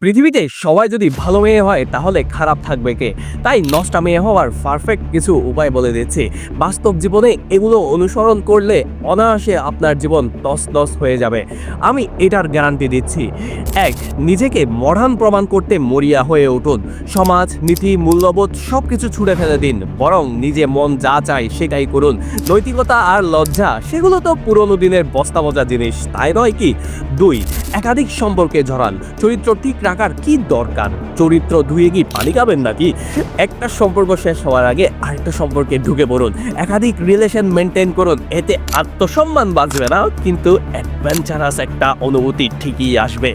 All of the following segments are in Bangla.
পৃথিবীতে সবাই যদি ভালো মেয়ে হয়, তাহলে খারাপ থাকবে কে? তাই নষ্টা মেয়ে হওয়ার পারফেক্ট কিছু উপায় বলে দিচ্ছি। বাস্তব জীবনে এগুলো অনুসরণ করলে অনায়াসে আপনার জীবন দশ দশ হয়ে যাবে। আমি এটার গ্যারান্টি দিচ্ছি। এক, নিজেকে মডার্ন প্রমাণ করতে মরিয়া হয়ে উঠুন। সমাজ, নীতি, মূল্যবোধ সব কিছু ছুড়ে ফেলে দিন। বরং নিজে মন যা চায় সেটাই করুন। নৈতিকতা আর লজ্জা, সেগুলো তো পুরনো দিনের বস্তা মজা জিনিস, তাই নয় কি? দুই, একাধিক সম্পর্কে জড়ান। চরিত্র ঠিক রাখার কি দরকার? চরিত্র ধুয়ে কি পানি খাবেন নাকি? একটা সম্পর্ক শেষ হওয়ার আগে আরেকটা সম্পর্কে ঢুকে পড়ুন। একাধিক রিলেশন মেনটেন করুন, এতে আত্মসম্মান বাঁচবে না, কিন্তু অ্যাডভেঞ্চারাস একটা অনুভূতি ঠিকই আসবে।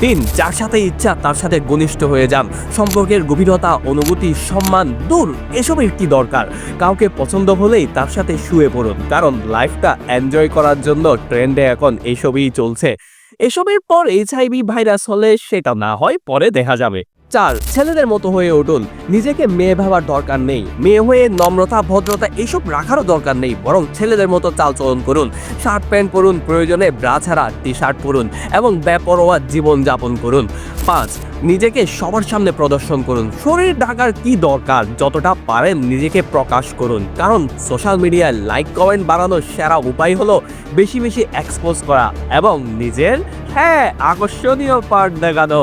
তিন, যার সাথে ইচ্ছা, তার সাথে ঘনিষ্ঠ হয়ে যান। সম্পর্কের গভীরতা, অনুভূতি, সম্মান দূর, এসবের কি দরকার? কাউকে পছন্দ হলেই তার সাথে শুয়ে পড়ুন, কারণ লাইফটা এনজয় করার জন্য ট্রেন্ডে এখন এসবই চলছে। এসবের পর এইচআইভি ভাইরাস হলে সেটা না হয় পরে দেখা যাবে। চার ছেলেদের মতো হয়ে উঠুন। নিজেকে মেয়ে ভাবার দরকার নেই। মেয়ে হয়ে নম্রতা, ভদ্রতা, এসব রাখারও দরকার নেই। বরং ছেলেদের মতো চালচলন করুন। শার্ট প্যান্ট পরুন, প্রয়োজনে ব্রা ছাড়া টি শার্ট পরুন এবং বেপরোয়া জীবনযাপন করুন। পাঁচ, নিজেকে সবার সামনে প্রদর্শন করুন। শরীর ঢাকার কি দরকার? যতটা পারেন নিজেকে প্রকাশ করুন। কারণ সোশ্যাল মিডিয়ায় লাইক, কমেন্ট বাড়ানোর সেরা উপায় হলো বেশি বেশি এক্সপোজ করা এবং নিজের হ্যাঁ আকর্ষণীয় পার্ট দেখানো।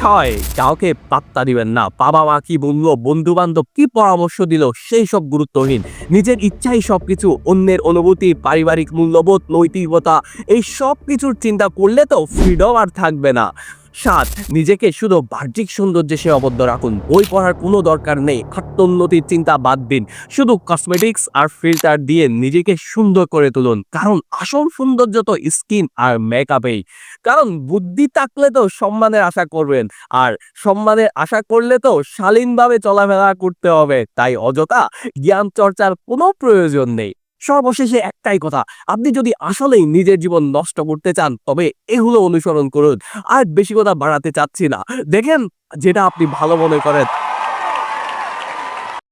ছয়। কাউকে পাত্তা দিবেন না। বাবা মা কি বলল? বন্ধু বান্ধব কি পরামর্শ দিল? সেই সব গুরুত্বহীন। নিজের ইচ্ছাই সবকিছু, অন্যের অনুভূতি, পারিবারিক মূল্যবোধ, নৈতিকতা, এই সব কিছুর চিন্তা করলে তো ফ্রিডম আর থাকবে না। সাত, নিজেকে শুধু বাহ্যিক সৌন্দর্যে সে অবদ্ধ রাখুন। বই পড়ার কোনো দরকার নেই। আত্মোন্নতির চিন্তা বাদ দিন। শুধু কসমেটিক্স আর ফিল্টার দিয়ে নিজেকে সুন্দর করে তুলুন। কারণ আসল সৌন্দর্য তো স্কিন আর মেকআপেই কারণ বুদ্ধি থাকলে তো সম্মানের আশা করবেন। আর সম্মানের আশা করলে তো শালীনভাবে চলাফেরা করতে হবে। তাই অযথা জ্ঞান চর্চার কোনো প্রয়োজন নেই। সর্বশেষে একটাই কথা, আপনি যদি আসলেই নিজের জীবন নষ্ট করতে চান, তবে এগুলো অনুসরণ করুন। আর বেশি কথা বাড়াতে চাচ্ছি না। দেখেন, যেটা আপনি ভালো মনে করেন।